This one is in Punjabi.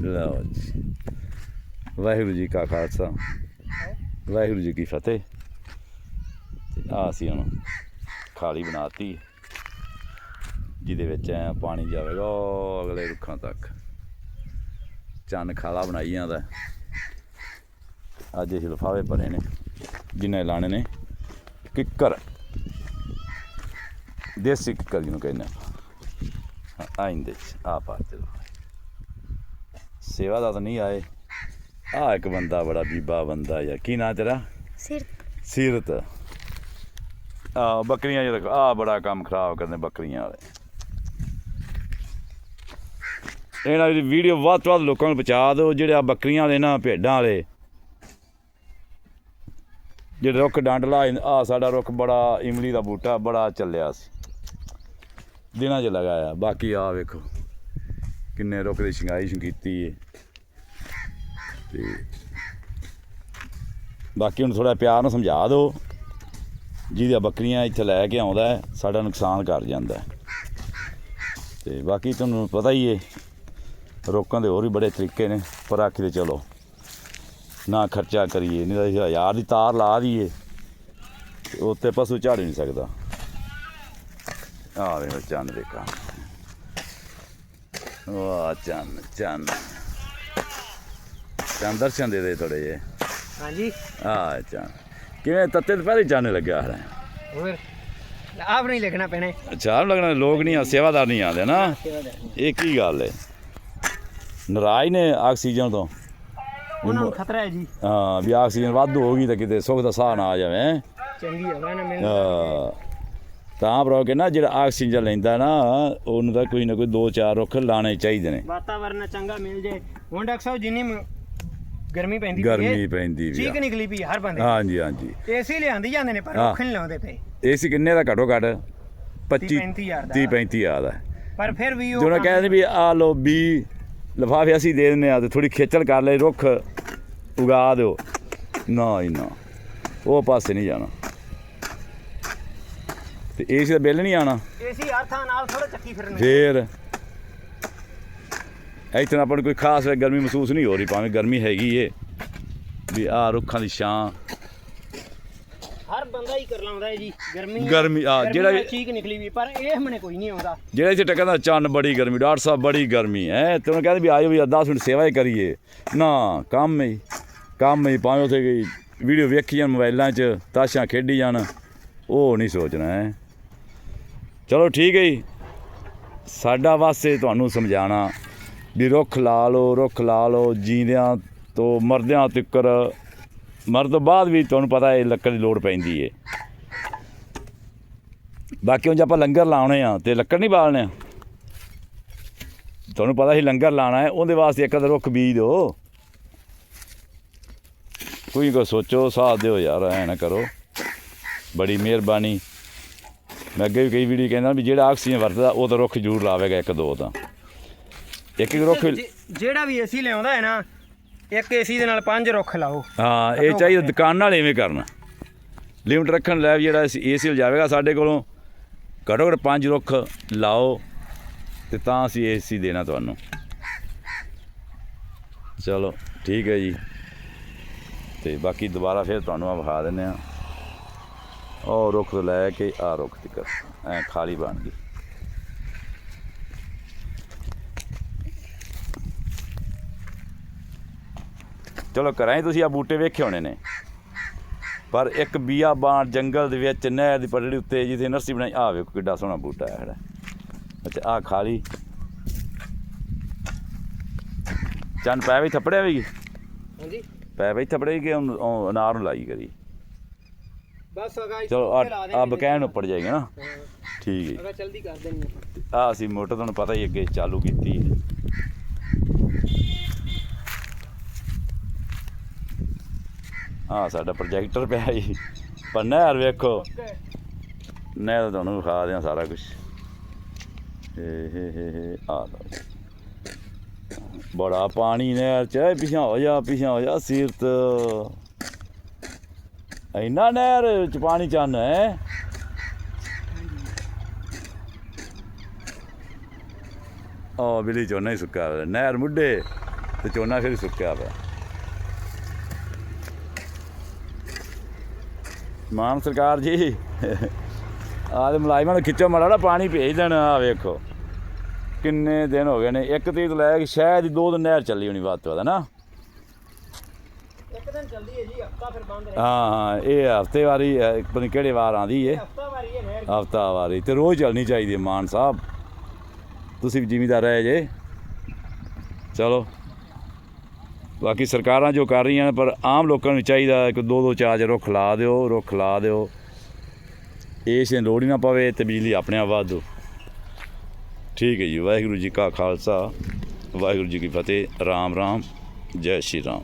ਲਓ ਜੀ। ਵਾਹਿਗੁਰੂ ਜੀ ਕਾ ਖਾਲਸਾ। ਵਾਹਿਗੁਰੂ ਜੀ ਕੀ ਫਤਿਹ। ਤੇ ਆ ਅਸੀਂ ਹੁਣ ਖਾਲੀ ਬਣਾਤੀ। ਜਿਹਦੇ ਵਿੱਚ ਐ ਪਾਣੀ ਜਾਵੇਗਾ ਅਗਲੇ ਰੁੱਖਾਂ ਤੱਕ। ਚੰਨ ਖਾਲਾ ਬਣਾਈ ਜਾਂਦਾ। ਅੱਜ ਇਹ ਲਫ਼ਾਵੇ ਭਰੇ ਨੇ ਜਿਨ੍ਹਾਂ ਲਾਣੇ ਨੇ। ਕਿੱਕਰ ਦੇਸੀ ਕਿੱਕਰ ਜਿਹਨੂੰ ਕਹਿੰਦੇ ਆ। ਆਇੰਦੇ ਆ ਪਾਤੇ ਸੇਵਾ ਦਾ ਤਾਂ ਨਹੀਂ ਆਏ। ਆ ਇੱਕ ਬੰਦਾ ਬੜਾ ਬੀਬਾ ਬੰਦਾ ਯਾਰ। ਕੀ ਨਾਂ ਤੇਰਾ? ਸਿਰ ਸੀਰਤ। ਆ ਬੱਕਰੀਆਂ ਜਿਹੜਾ ਆ ਬੜਾ ਕੰਮ ਖਰਾਬ ਕਰਦੇ ਬੱਕਰੀਆਂ ਵਾਲੇ। ਇਹਨਾਂ ਦੀ ਵੀਡੀਓ ਵੱਧ ਤੋਂ ਵੱਧ ਲੋਕਾਂ ਨੂੰ ਪਹੁੰਚਾ ਦਿਓ ਜਿਹੜੇ ਆ ਬੱਕਰੀਆਂ ਵਾਲੇ ਨਾ ਭੇਡਾਂ ਵਾਲੇ। ਜਿਹੜੇ ਰੁੱਖ ਡੰਡ ਲਾ ਆ ਸਾਡਾ ਰੁੱਖ ਬੜਾ ਇਮਲੀ ਦਾ ਬੂਟਾ ਬੜਾ ਚੱਲਿਆ ਸੀ। ਦਿਨਾਂ 'ਚ ਲਗਾਇਆ ਬਾਕੀ ਆ ਵੇਖੋ। ਕਿੰਨੇ ਰੁੱਖ ਦੀ ਸ਼ਿੰਗਾਈ ਸ਼ਿੰਗੀਤੀ ਏ। ਤੇ ਬਾਕੀ ਹੁਣ ਥੋੜਾ ਪਿਆਰ ਨੂੰ ਸਮਝਾ ਦਿਓ। ਜਿਹਦੀਆਂ ਬੱਕਰੀਆਂ ਇੱਥੇ ਲੈ ਕੇ ਆਉਂਦਾ ਹੈ, ਸਾਡਾ ਨੁਕਸਾਨ ਕਰ ਜਾਂਦਾ ਹੈ। ਤੇ ਬਾਕੀ ਤੁਹਾਨੂੰ ਪਤਾ ਹੀ ਏ ਰੋਕਾਂ ਦੇ ਹੋਰ ਵੀ ਬੜੇ ਤਰੀਕੇ ਨੇ ਪਰ ਆਖੀ ਤੇ ਚਲੋ ਨਾ ਖਰਚਾ ਕਰੀਏ ਨਹੀਂ ਤਾਂ ਹਜ਼ਾਰ ਦੀ ਤਾਰ ਲਾ ਦਈਏ ਤੇ ਉੱਤੇ ਪਸ਼ੂ ਝਾੜ ਨਹੀਂ ਸਕਦਾ। ਆ ਵੇ ਚੰਨ ਦੇਖਾ ਵਾਹ ਚੰਨ ਚੰਨ। ਚੰਨ ਦਰਸ਼ਨ ਦੇ ਦੇ ਥੋੜੇ ਜੇ ਹਾਂਜੀ। ਆ ਚੰਨ। ਕਿਵੇਂ ਤੱਤੇ ਤੋਂ ਪਹਿਲੇ ਚੰਨ ਲੱਗਿਆ ਹੈ ਹੋਰ? ਆਪ ਨਹੀਂ ਲਿਖਣਾ ਪੈਣਾ। ਅੱਛਾ ਆਪ ਲੱਗਣਾ ਲੋਕ ਨਹੀਂ ਆ ਸੇਵਾਦਾਰ ਨਹੀਂ ਆਉਂਦੇ ਨਾ। ਇਹ ਕੀ ਗੱਲ ਹੈ ਨਰਾਜ ਨੇ ਆਕਸੀਜਨ ਤੋਂ। ਉਹਨਾਂ ਨੂੰ ਖਤਰਾ ਹੈ ਜੀ। ਹਾਂ ਵੀ ਆਕਸੀਜਨ ਵਾਧੂ ਹੋ ਗਈ ਤਾਂ ਕਿਤੇ ਸੁੱਖ ਦਾ ਸਾਹ ਨਾ ਆ ਜਾਵੇ। ਚੰਗੀ ਹਵਾ ਨਾ ਮਿਲ ਹਾਂ। ਤਾਂ ਬਰੋ ਕਿ ਨਾ ਜਿਹੜਾ ਆਕਸੀਜਨ ਲੈਂਦਾ ਨਾ ਉਹਨੂੰ ਤਾਂ ਕੋਈ ਨਾ ਕੋਈ ਦੋ ਚਾਰ ਰੁੱਖ ਲਾਣੇ ਚਾਹੀਦੇ ਨੇ। ਵਾਤਾਵਰਨ ਚੰਗਾ ਮਿਲ ਜੇ। ਹੁਣ ਡਾਕਟਰ ਸਾਹਿਬ ਜਿੰਨੀ ਗਰਮੀ ਪੈਂਦੀ ਪਈ ਗਰਮੀ ਪੈਂਦੀ ਵੀ ਚੀਕ ਨਿਕਲੀ ਪਈ ਹਰ ਬੰਦੇ ਹਾਂਜੀ ਹਾਂਜੀ। ਏਸੀ ਲਿਆਂਦੀ ਜਾਂਦੇ ਨੇ ਪਰ। ਰੁੱਖ ਨਹੀਂ ਲਾਉਂਦੇ ਪਏ। ਏਸੀ ਕਿੰਨੇ ਦਾ ਘਟੋ ਘਟ? 25 35 ਹਜ਼ਾਰ ਦਾ। 30 35 ਹਜ਼ਾਰ ਦਾ। ਪਰ ਫਿਰ ਵੀ ਉਹ ਕੰਮ- ਕਹਿੰਦੇ ਵੀ ਆ ਲੋ ਵੀ ਲਿਫਾਫੇ ਅਸੀਂ ਦੇ ਦਿੰਦੇ ਆ ਤੇ ਥੋੜੀ ਖੇਚਲ ਕਰ ਲੈ ਰੁੱਖ ਉਗਾ ਦਿਓ। ਨਾ ਹੀ ਨਾ। ਉਹ ਪਾਸੇ ਨਹੀਂ ਜਾਣਾ। ਤੇ ਏਸੀ ਦਾ ਬਿੱਲ ਨਹੀਂ ਆਣਾ ਏਸੀ ਹਰ ਥਾਂ ਨਾਲ ਥੋੜਾ ਚੱਕੀ ਫਿਰਨੇ ਫੇਰ। ਇੱਥੇ ਆਪਾਂ ਨੂੰ ਕੋਈ ਖਾਸ ਗਰਮੀ ਮਹਿਸੂਸ ਨਹੀਂ ਹੋ ਰਹੀ ਭਾਵੇਂ ਗਰਮੀ ਹੈਗੀ ਏ ਵੀ ਆ ਰੁੱਖਾਂ ਦੀ ਛਾਂ। ਹਰ ਬੰਦਾ ਹੀ ਕਰ ਲਾਉਂਦਾ ਹੈ ਜੀ ਗਰਮੀ ਗਰਮੀ- ਆ, ਜਿਹੜਾ ਚੀਕ ਨਿਕਲੀ ਵੀ ਪਰ ਇਹ ਹਮਨੇ ਕੋਈ ਨਹੀਂ ਆਉਂਦਾ। ਜਿਹੜਾ ਇੱਥੇ ਟੱਕਦਾ ਚੰਨ ਬੜੀ ਗਰਮੀ ਡਾਕਟਰ ਸਾਹਿਬ ਬੜੀ ਗਰਮੀ ਹੈ ਤੇ ਉਹਨਾਂ ਕਹਿੰਦੇ ਵੀ ਆਜੋ ਵੀ 10 ਮਿੰਟ ਸੇਵਾ ਹੀ ਕਰੀਏ। ਨਾ ਕੰਮ ਹੀ ਕੰਮ ਹੀ ਭਾਵੇਂ ਉੱਥੇ ਗਈ ਵੀਡੀਓ ਵੇਖੀ ਜਾਣ ਮੋਬਾਈਲਾਂ 'ਚ ਤਾਸ਼ਾਂ ਖੇਡੀ ਜਾਣ ਉਹ ਨਹੀਂ ਸੋਚਣਾ ਹੈ ਚਲੋ ਠੀਕ ਹੈ ਜੀ। ਸਾਡਾ ਵਾਸਤੇ ਤੁਹਾਨੂੰ ਸਮਝਾਣਾ ਵੀ ਰੁੱਖ ਲਾ ਲਓ, ਰੁੱਖ ਲਾ ਲਓ, ਜੀਂਦਿਆਂ ਤੋਂ ਮਰਦਿਆਂ ਤੱਕਰ। ਮਰਨ ਤੋਂ ਬਾਅਦ ਵੀ ਤੁਹਾਨੂੰ ਪਤਾ ਹੈ ਲੱਕੜ ਦੀ ਲੋੜ ਪੈਂਦੀ ਹੈ ਬਾਕੀ ਹੁਣ ਜੇ ਆਪਾਂ ਲੰਗਰ ਲਾਉਣੇ ਆ ਤੇ ਲੱਕੜ ਨਹੀਂ ਬਾਲਣੇ। ਆ ਤੁਹਾਨੂੰ ਪਤਾ ਹੀ ਲੰਗਰ ਲਾਣਾ ਹੈ, ਉਹਦੇ ਵਾਸਤੇ ਇੱਕ ਅਦਰ ਰੁੱਖ ਬੀਜ ਦਿਓ। ਕੋਈ ਕੋ ਸੋਚੋ, ਸਾਥ ਦਿਓ ਯਾਰ, ਐ ਨਾ ਕਰੋ। ਬੜੀ ਮਿਹਰਬਾਨੀ। ਮੈਂ ਅੱਗੇ ਵੀ ਕਈ ਵੀਡੀਓ ਕਹਿੰਦਾ ਵੀ ਜਿਹੜਾ ਆਕਸੀਜਨ ਵਰਤਦਾ ਉਹ ਤਾਂ ਰੁੱਖ ਜ਼ਰੂਰ ਲਾਵੇਗਾ ਇੱਕ ਦੋ ਤਾਂ। ਇੱਕ ਇੱਕ ਰੁੱਖ ਜਿਹੜਾ ਵੀ ਏਸੀ ਲਿਆਉਂਦਾ ਹੈ ਨਾ ਇੱਕ ਏਸੀ ਦੇ ਨਾਲ ਪੰਜ ਰੁੱਖ ਲਾਓ। ਹਾਂ ਇਹ ਚਾਹੀਦਾ ਦੁਕਾਨ ਨਾਲ ਐਵੇਂ ਕਰਨਾ। ਲਿਮਟ ਰੱਖਣ ਲੈ ਜਿਹੜਾ ਏਸੀ ਜਾਵੇਗਾ ਸਾਡੇ ਕੋਲੋਂ। ਘੱਟੋ ਘੱਟ ਪੰਜ ਰੁੱਖ ਲਾਓ ਤੇ ਤਾਂ ਅਸੀਂ ਏਸੀ ਦੇਣਾ ਤੁਹਾਨੂੰ। ਚਲੋ ਠੀਕ ਹੈ ਜੀ। ਤੇ ਬਾਕੀ ਦੁਬਾਰਾ ਫਿਰ ਤੁਹਾਨੂੰ ਆ ਵਿਖਾ ਦਿੰਦੇ ਆ ਉਹ ਰੁੱਖ ਤੋਂ ਲੈ ਕੇ ਆ ਰੁੱਖ ਤੱਕ। ਐ ਖਾਲੀ ਬਣ ਗਈ। ਚਲੋ 'ਚ ਤੁਸੀਂ ਆ ਬੂਟੇ ਵੇਖੇ ਹੋਣੇ ਨੇ। ਪਰ ਇੱਕ ਬੀਆਬਾਨ ਜੰਗਲ ਦੇ ਵਿੱਚ ਨਹਿਰ ਦੀ ਪਟੜੀ ਉੱਤੇ ਜਿੱਥੇ ਨਰਸਰੀ ਬਣਾਈ ਆ ਵੇਖੋ ਕਿੱਡਾ ਸੋਹਣਾ ਬੂਟਾ ਹੈ ਅੱਛਾ ਆ ਖਾਲੀ। ਚੰਨ ਪੈ ਵੀ ਥੱਪੜਿਆ ਵੀ ਹਾਂਜੀ। ਪੈ ਵੀ ਥੱਪੜੇ ਕਿ ਅਨਾਰ ਨੂੰ ਲਾਈ ਕਰੀ। ਬਸ ਅਗਾ ਚਲੋ ਆ ਬਕੈਨ ਉੱਪਰ ਜਾਏਗਾ ਨਾ। ਠੀਕ ਹੈ ਅਗਾ ਜਲਦੀ ਕਰ ਦੇਣੀ ਆ ਅਸੀਂ ਮੋਟਰ ਤੁਹਾਨੂੰ ਪਤਾ ਹੀ ਅੱਗੇ ਚਾਲੂ ਕੀਤੀ ਹੈ। ਆ ਸਾਡਾ ਪ੍ਰੋਜੈਕਟਰ ਪਿਆ ਜੀ। ਪਰ ਨਹਿਰ ਵੇਖੋ। ਨਹਿਰ ਤੁਹਾਨੂੰ ਵਿਖਾ ਦਿਆਂ ਸਾਰਾ ਕੁਝ ਏ ਹੇ ਹੇ ਹੇ ਆ ਲਓ। ਬੜਾ ਪਾਣੀ ਨਹਿਰ ਚ ਪਿਛਾਂ ਹੋ ਜਾ ਪਿਛਾਂ ਹੋ ਜਾ ਸੀਰਤ। ਇੰਨਾ ਨਹਿਰ ਚ ਪਾਣੀ ਚੰਨ ਹੈ। ਆ ਬਿਲੀ ਝੋਨਾ ਹੀ ਸੁੱਕਾ ਹੋਇਆ। ਨਹਿਰ ਮੁੱਢੇ ਤੇ ਝੋਨਾ ਫਿਰ ਸੁੱਕਿਆ ਪਿਆ ਮਾਨ ਸਰਕਾਰ ਜੀ, ਆਹ ਦੇ ਮੁਲਾਜ਼ਮਾਂ ਨੂੰ ਖਿੱਚੋ ਮਾੜਾ ਨਾ ਪਾਣੀ ਭੇਜ ਦੇਣਾ ਆ ਵੇਖੋ। ਕਿੰਨੇ ਦਿਨ ਹੋ ਗਏ ਨੇ, ਇੱਕ ਤਰੀਕ ਲੈ ਕੇ ਸ਼ਾਇਦ ਹੀ ਦੋ ਦਿਨ ਨਹਿਰ ਚੱਲੀ ਹੋਣੀ ਵੱਧ ਤੋਂ ਵੱਧ ਨਾ? ਇੱਕ ਦਿਨ ਚੱਲਦੀ ਹੈ ਜੀ ਹਫਤਾ ਫਿਰ ਬੰਦ ਰਹੇ ਹਾਂ ਹਾਂ ਇਹ ਹਫ਼ਤੇ ਵਾਰੀ ਹੈ, ਪਤਾ ਨਹੀਂ ਕਿਹੜੇ ਵਾਰ ਆਂਦੀ ਏ ਹਫਤਾ ਵਾਰੀ ਹੈ ਨਹਿਰ ਹਫਤਾ ਵਾਰੀ ਤੇ ਰੋਜ਼ ਚੱਲਣੀ ਚਾਹੀਦੀ ਹੈ ਮਾਨ ਸਾਹਿਬ। ਤੁਸੀਂ ਵੀ ਜ਼ਿਮੀਦਾਰ ਰਹੇ ਜੇ। ਚਲੋ। ਬਾਕੀ ਸਰਕਾਰਾਂ ਜੋ ਕਰ ਰਹੀਆਂ ਨੇ ਪਰ ਆਮ ਲੋਕਾਂ ਨੂੰ ਚਾਹੀਦਾ ਕਿ ਦੋ ਦੋ ਚਾਰ ਚਾਰ ਰੁੱਖ ਲਾ ਦਿਓ ਰੁੱਖ ਲਾ ਦਿਓ। ਇਸ ਦੀ ਲੋੜ ਹੀ ਨਾ ਪਵੇ ਤੇ ਬਿਜਲੀ ਆਪਣੇ ਆਪ ਵਾਧੂ ਠੀਕ ਹੈ ਜੀ ਵਾਹਿਗੁਰੂ ਜੀ ਕਾ ਖਾਲਸਾ ਵਾਹਿਗੁਰੂ ਜੀ ਕੀ ਫਤਿਹ। ਰਾਮ ਰਾਮ ਜੈ ਸ਼੍ਰੀ ਰਾਮ।